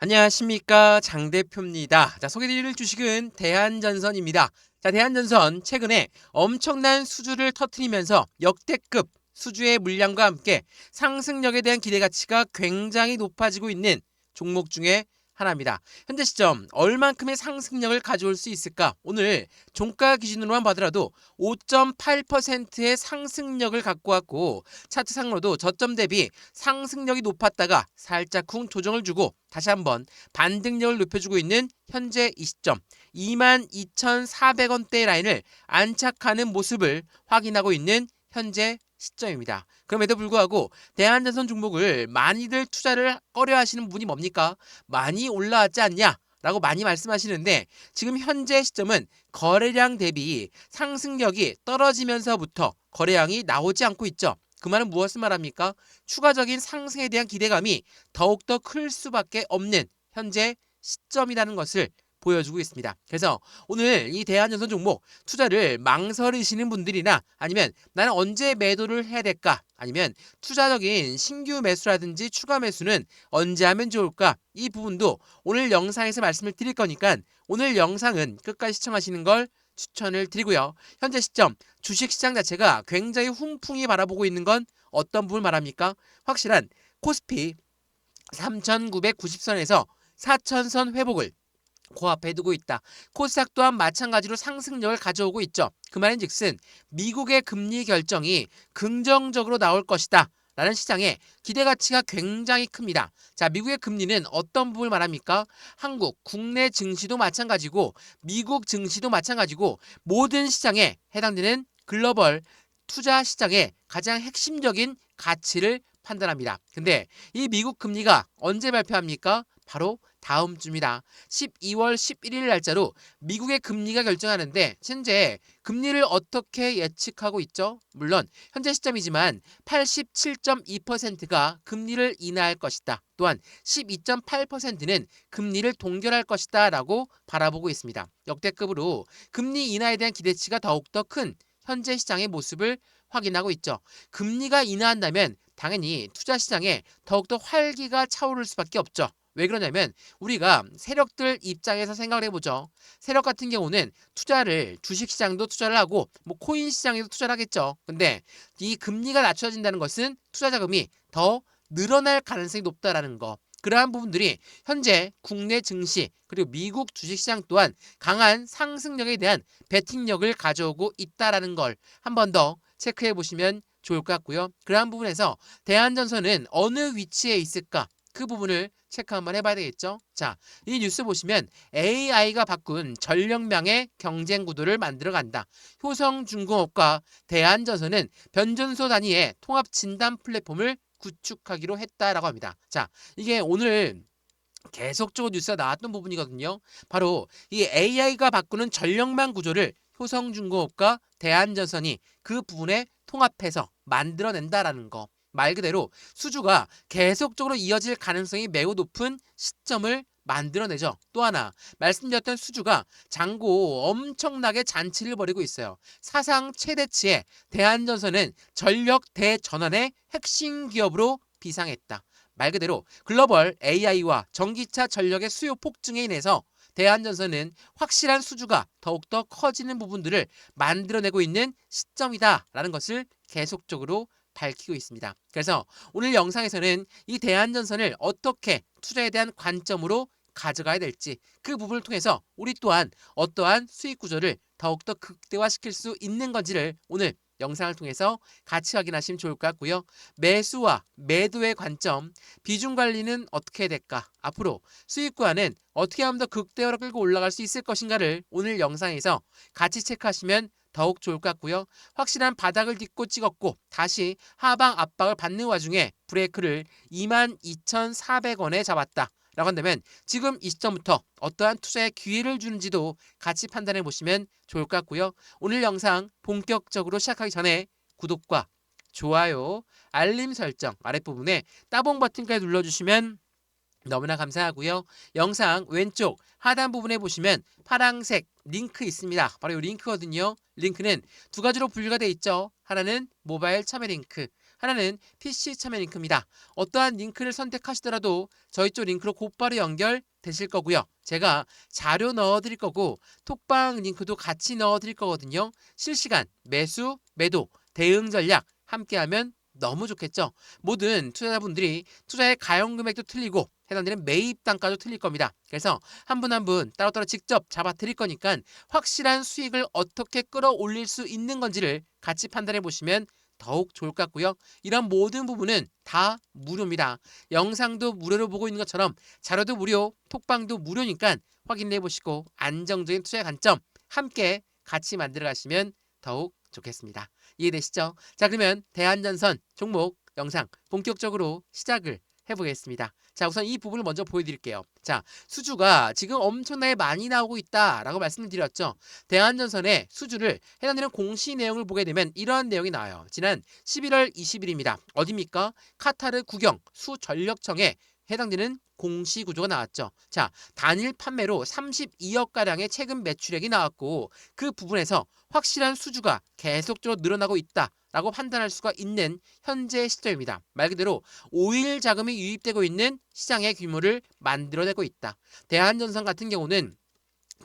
안녕하십니까 장 대표입니다. 자 소개드릴 주식은 대한전선입니다. 자 대한전선 최근에 엄청난 수주를 터트리면서 역대급 수주의 물량과 함께 상승력에 대한 기대 가치가 굉장히 높아지고 있는 종목 중에 하나입니다. 현재 시점 얼만큼의 상승력을 가져올 수 있을까? 오늘 종가 기준으로만 봐더라도 5.8%의 상승력을 갖고 왔고 차트상으로도 저점 대비 상승력이 높았다가 살짝 쿵 조정을 주고 다시 한번 반등력을 높여주고 있는 현재 이 시점 22,400원대 라인을 안착하는 모습을 확인하고 있는 현재 시점입니다. 그럼에도 불구하고 대한전선 종목을 많이들 투자를 꺼려 하시는 분이 뭡니까? 많이 올라왔지 않냐? 라고 많이 말씀하시는데 지금 현재 시점은 거래량 대비 상승력이 떨어지면서부터 거래량이 나오지 않고 있죠. 그 말은 무엇을 말합니까? 추가적인 상승에 대한 기대감이 더욱더 클 수밖에 없는 현재 시점이라는 것을 보여주고 있습니다. 그래서 오늘 이 대한전선 종목 투자를 망설이시는 분들이나 아니면 나는 언제 매도를 해야 될까? 아니면 투자적인 신규 매수라든지 추가 매수는 언제 하면 좋을까? 이 부분도 오늘 영상에서 말씀을 드릴 거니까 오늘 영상은 끝까지 시청하시는 걸 추천을 드리고요. 현재 시점 주식 시장 자체가 굉장히 훈풍이 바라보고 있는 건 어떤 부분 말합니까? 확실한 코스피 3990선에서 4000선 회복을 코앞에 두고 있다. 코스닥 또한 마찬가지로 상승력을 가져오고 있죠. 그 말인 즉슨 미국의 금리 결정이 긍정적으로 나올 것이다. 라는 시장의 기대 가치가 굉장히 큽니다. 자, 미국의 금리는 어떤 부분을 말합니까? 한국, 국내 증시도 마찬가지고 미국 증시도 마찬가지고 모든 시장에 해당되는 글로벌 투자 시장의 가장 핵심적인 가치를 판단합니다. 근데 이 미국 금리가 언제 발표합니까? 바로 다음 주입니다. 12월 11일 날짜로 미국의 금리가 결정하는데 현재 금리를 어떻게 예측하고 있죠? 물론 현재 시점이지만 87.2%가 금리를 인하할 것이다. 또한 12.8%는 금리를 동결할 것이다 라고 바라보고 있습니다. 역대급으로 금리 인하에 대한 기대치가 더욱더 큰 현재 시장의 모습을 확인하고 있죠. 금리가 인하한다면 당연히 투자 시장에 더욱더 활기가 차오를 수밖에 없죠. 왜 그러냐면 우리가 세력들 입장에서 생각을 해보죠. 세력 같은 경우는 투자를 주식 시장도 투자를 하고 뭐 코인 시장에도 투자를 하겠죠. 근데 이 금리가 낮춰진다는 것은 투자 자금이 더 늘어날 가능성이 높다라는 거. 그러한 부분들이 현재 국내 증시 그리고 미국 주식시장 또한 강한 상승력에 대한 베팅력을 가져오고 있다라는 걸 한 번 더 체크해 보시면 좋을 것 같고요. 그러한 부분에서 대한전선은 어느 위치에 있을까? 그 부분을 체크 한번 해봐야 되겠죠. 자, 이 뉴스 보시면 AI가 바꾼 전력망의 경쟁 구도를 만들어 간다. 효성중공업과 대한전선은 변전소 단위의 통합 진단 플랫폼을 구축하기로 했다라고 합니다. 자, 이게 오늘 계속적으로 뉴스가 나왔던 부분이거든요. 바로 이 AI가 바꾸는 전력망 구조를 효성중공업과 대한전선이 그 부분에 통합해서 만들어낸다라는 거. 말 그대로 수주가 계속적으로 이어질 가능성이 매우 높은 시점을 만들어내죠. 또 하나 말씀드렸던 수주가 장고 엄청나게 잔치를 벌이고 있어요. 사상 최대치의 대한전선은 전력 대전환의 핵심 기업으로 비상했다. 말 그대로 글로벌 AI와 전기차 전력의 수요 폭증에 인해서 대한전선은 확실한 수주가 더욱더 커지는 부분들을 만들어내고 있는 시점이다라는 것을 계속적으로 밝히고 있습니다. 그래서 오늘 영상에서는 이 대한전선을 어떻게 투자에 대한 관점으로 가져가야 될지 그 부분을 통해서 우리 또한 어떠한 수익 구조를 더욱더 극대화시킬 수 있는 건지를 오늘 영상을 통해서 같이 확인하시면 좋을 것 같고요. 매수와 매도의 관점, 비중 관리는 어떻게 해야 될까? 앞으로 수익과는 어떻게 하면 더 극대화로 끌고 올라갈 수 있을 것인가를 오늘 영상에서 같이 체크하시면 더욱 좋을 것 같고요. 확실한 바닥을 딛고 찍었고 다시 하방 압박을 받는 와중에 브레이크를 22,400원에 잡았다. 라고 한다면 지금 이 시점부터 어떠한 투자에 기회를 주는지도 같이 판단해 보시면 좋을 것 같고요. 오늘 영상 본격적으로 시작하기 전에 구독과 좋아요, 알림 설정 아랫부분에 따봉 버튼까지 눌러주시면 너무나 감사하고요. 영상 왼쪽 하단 부분에 보시면 파랑색 링크 있습니다. 바로 이 링크거든요. 링크는 두 가지로 분류가 되어 있죠. 하나는 모바일 참여 링크, 하나는 PC 참여 링크입니다. 어떠한 링크를 선택하시더라도 저희 쪽 링크로 곧바로 연결되실 거고요. 제가 자료 넣어드릴 거고 톡방 링크도 같이 넣어드릴 거거든요. 실시간 매수, 매도, 대응 전략 함께하면 너무 좋겠죠. 모든 투자자분들이 투자의 가용 금액도 틀리고 해당되는 매입 단가도 틀릴 겁니다. 그래서 한 분 한 분 따로따로 직접 잡아 드릴 거니까 확실한 수익을 어떻게 끌어올릴 수 있는 건지를 같이 판단해 보시면 더욱 좋을 것 같고요. 이런 모든 부분은 다 무료입니다. 영상도 무료로 보고 있는 것처럼 자료도 무료, 톡방도 무료니까 확인해 보시고 안정적인 투자의 관점 함께 같이 만들어 가시면 더욱 좋겠습니다. 이해되시죠? 자, 그러면 대한전선 종목 영상 본격적으로 시작을 해보겠습니다. 자, 우선 이 부분을 먼저 보여드릴게요. 자, 수주가 지금 엄청나게 많이 나오고 있다라고 말씀을 드렸죠. 대한전선의 수주를 해당되는 공시 내용을 보게 되면 이러한 내용이 나와요. 지난 11월 20일입니다. 어디입니까? 카타르 국영 수전력청에 해당되는 공시 구조가 나왔죠. 자, 단일 판매로 32억 가량의 최근 매출액이 나왔고 그 부분에서 확실한 수주가 계속적으로 늘어나고 있다 라고 판단할 수가 있는 현재 시점입니다. 말 그대로 오일 자금이 유입되고 있는 시장의 규모를 만들어내고 있다. 대한전선 같은 경우는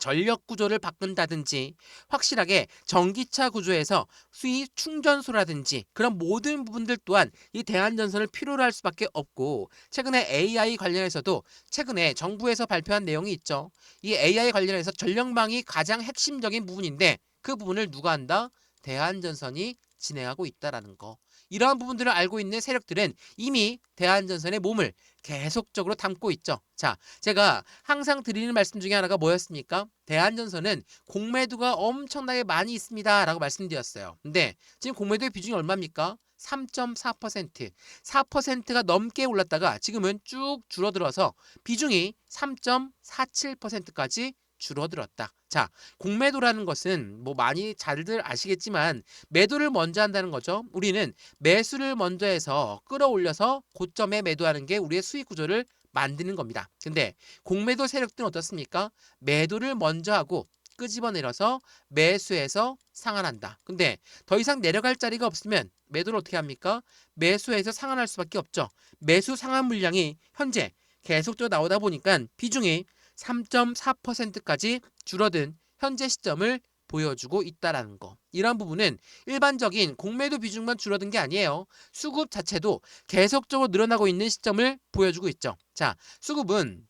전력 구조를 바꾼다든지 확실하게 전기차 구조에서 수위 충전소라든지 그런 모든 부분들 또한 이 대한전선을 필요로 할 수밖에 없고 최근에 AI 관련해서도 최근에 정부에서 발표한 내용이 있죠. 이 AI 관련해서 전력망이 가장 핵심적인 부분인데 그 부분을 누가 한다? 대한전선이 진행하고 있다라는 거. 이러한 부분들을 알고 있는 세력들은 이미 대한전선의 몸을 계속적으로 담고 있죠. 자, 제가 항상 드리는 말씀 중에 하나가 뭐였습니까? 대한전선은 공매도가 엄청나게 많이 있습니다. 라고 말씀드렸어요. 근데 지금 공매도의 비중이 얼마입니까? 3.4%. 4%가 넘게 올랐다가 지금은 쭉 줄어들어서 비중이 3.47%까지 줄어들었다. 자, 공매도라는 것은 뭐 많이 잘들 아시겠지만 매도를 먼저 한다는 거죠. 우리는 매수를 먼저 해서 끌어올려서 고점에 매도하는 게 우리의 수익 구조를 만드는 겁니다. 근데 공매도 세력들은 어떻습니까? 매도를 먼저 하고 끄집어내려서 매수해서 상환한다. 근데 더 이상 내려갈 자리가 없으면 매도를 어떻게 합니까? 매수해서 상환할 수밖에 없죠. 매수 상환 물량이 현재 계속적으로 나오다 보니까 비중이 3.4%까지 줄어든 현재 시점을 보여주고 있다라는 거. 이러한 부분은 일반적인 공매도 비중만 줄어든 게 아니에요. 수급 자체도 계속적으로 늘어나고 있는 시점을 보여주고 있죠. 자, 수급은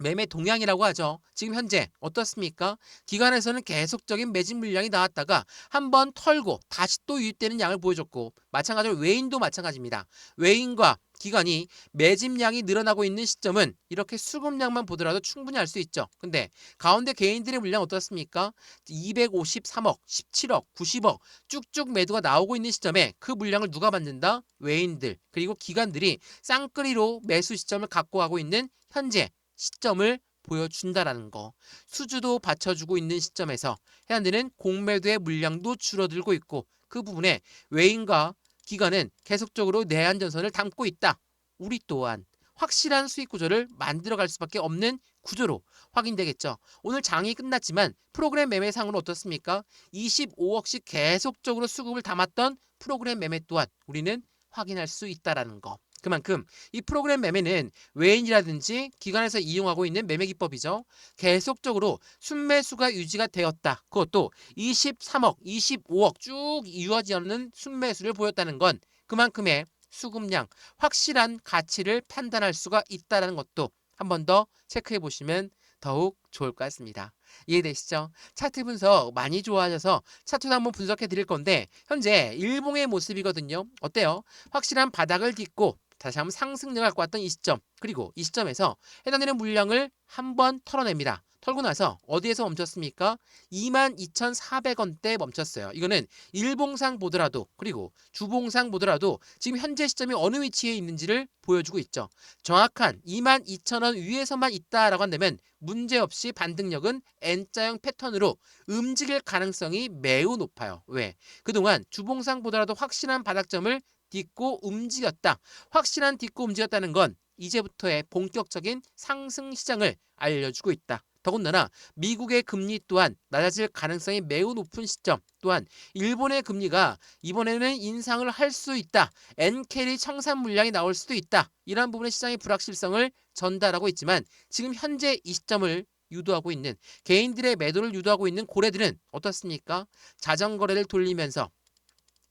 매매 동향이라고 하죠. 지금 현재 어떻습니까? 기관에서는 계속적인 매집 물량이 나왔다가 한번 털고 다시 또 유입되는 양을 보여줬고 마찬가지로 외인도 마찬가지입니다. 외인과 기관이 매집량이 늘어나고 있는 시점은 이렇게 수급량만 보더라도 충분히 알 수 있죠. 근데 가운데 개인들의 물량 어떻습니까? 253억, 17억, 90억 쭉쭉 매도가 나오고 있는 시점에 그 물량을 누가 만든다? 외인들 그리고 기관들이 쌍끌이로 매수 시점을 갖고 가고 있는 현재 시점을 보여준다라는 거. 수주도 받쳐주고 있는 시점에서 해당되는 공매도의 물량도 줄어들고 있고 그 부분에 외인과 기관은 계속적으로 내한 전선을 담고 있다. 우리 또한 확실한 수익 구조를 만들어갈 수밖에 없는 구조로 확인되겠죠. 오늘 장이 끝났지만 프로그램 매매상으로 어떻습니까? 25억씩 계속적으로 수급을 담았던 프로그램 매매 또한 우리는 확인할 수 있다라는 거. 그만큼 이 프로그램 매매는 외인이라든지 기관에서 이용하고 있는 매매 기법이죠. 계속적으로 순매수가 유지가 되었다. 그것도 23억, 25억 쭉 이어지는 순매수를 보였다는 건 그만큼의 수급량, 확실한 가치를 판단할 수가 있다는 것도 한 번 더 체크해 보시면 더욱 좋을 것 같습니다. 이해되시죠? 차트 분석 많이 좋아하셔서 차트도 한번 분석해 드릴 건데 현재 일봉의 모습이거든요. 어때요? 확실한 바닥을 딛고 다시 한번 상승력을 갖고 왔던 이 시점 그리고 이 시점에서 해당되는 물량을 한 번 털어냅니다. 털고 나서 어디에서 멈췄습니까? 22,400원대 멈췄어요. 이거는 일봉상 보더라도 그리고 주봉상 보더라도 지금 현재 시점이 어느 위치에 있는지를 보여주고 있죠. 정확한 22,000원 위에서만 있다라고 한다면 문제없이 반등력은 N자형 패턴으로 움직일 가능성이 매우 높아요. 왜? 그동안 주봉상 보더라도 확실한 바닥점을 딛고 움직였다. 확실한 딛고 움직였다는 건 이제부터의 본격적인 상승 시장을 알려주고 있다. 더군다나 미국의 금리 또한 낮아질 가능성이 매우 높은 시점 또한 일본의 금리가 이번에는 인상을 할 수 있다. 엔캐리 청산 물량이 나올 수도 있다. 이러한 부분의 시장의 불확실성을 전달하고 있지만 지금 현재 이 시점을 유도하고 있는 개인들의 매도를 유도하고 있는 고래들은 어떻습니까? 자전거래를 돌리면서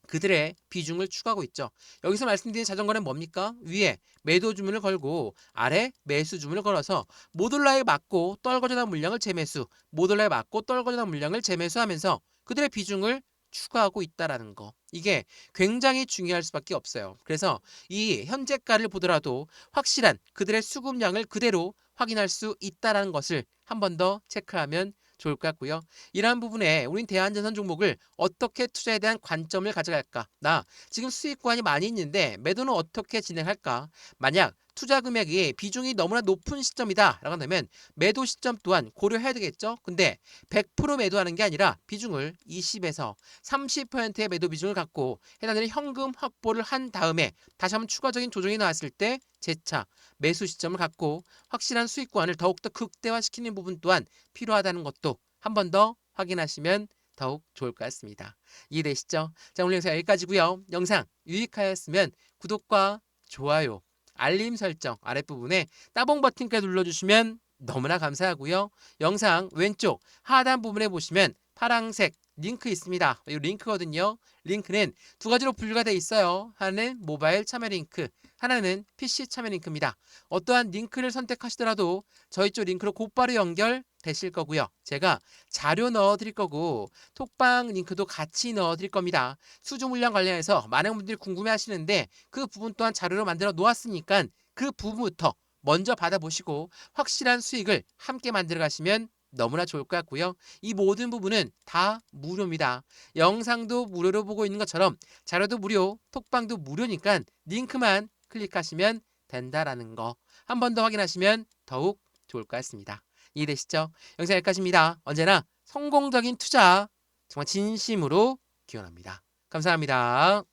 그들의 비중을 추가하고 있죠. 여기서 말씀드린 자전거는 뭡니까? 위에 매도 주문을 걸고 아래 매수 주문을 걸어서 모듈라에 맞고 떨궈져 나온 물량을 재매수, 모듈라에 맞고 떨궈져 나온 물량을 재매수하면서 그들의 비중을 추가하고 있다라는 거. 이게 굉장히 중요할 수밖에 없어요. 그래서 이 현재가를 보더라도 확실한 그들의 수급량을 그대로 확인할 수 있다라는 것을 한 번 더 체크하면 좋을 것 같고요. 이러한 부분에 우린 대한전선 종목을 어떻게 투자에 대한 관점을 가져갈까? 나 지금 수익 구간이 많이 있는데 매도는 어떻게 진행할까? 만약 투자 금액이 비중이 너무나 높은 시점이다 라고 한다면 매도 시점 또한 고려해야 되겠죠. 근데 100% 매도하는 게 아니라 비중을 20에서 30%의 매도 비중을 갖고 해당되는 현금 확보를 한 다음에 다시 한번 추가적인 조정이 나왔을 때 재차 매수 시점을 갖고 확실한 수익 구간을 더욱더 극대화시키는 부분 또한 필요하다는 것도 한 번 더 확인하시면 더욱 좋을 것 같습니다. 이해되시죠? 자 오늘 영상 여기까지고요. 영상 유익하였으면 구독과 좋아요, 알림 설정 아랫부분에 따봉 버튼까지 눌러주시면 너무나 감사하고요. 영상 왼쪽 하단 부분에 보시면 파랑색 링크 있습니다. 이 링크거든요. 링크는 두 가지로 분류가 되어 있어요. 하나는 모바일 참여 링크, 하나는 PC 참여 링크입니다. 어떠한 링크를 선택하시더라도 저희 쪽 링크로 곧바로 연결 되실 거고요. 제가 자료 넣어 드릴 거고 톡방 링크도 같이 넣어 드릴 겁니다. 수주 물량 관련해서 많은 분들이 궁금해 하시는데 그 부분 또한 자료로 만들어 놓았으니까 그 부분부터 먼저 받아보시고 확실한 수익을 함께 만들어 가시면 너무나 좋을 것 같고요. 이 모든 부분은 다 무료입니다. 영상도 무료로 보고 있는 것처럼 자료도 무료, 톡방도 무료니까 링크만 클릭하시면 된다라는 거 한 번 더 확인하시면 더욱 좋을 것 같습니다. 이해되시죠? 영상 여기까지입니다. 언제나 성공적인 투자 정말 진심으로 기원합니다. 감사합니다.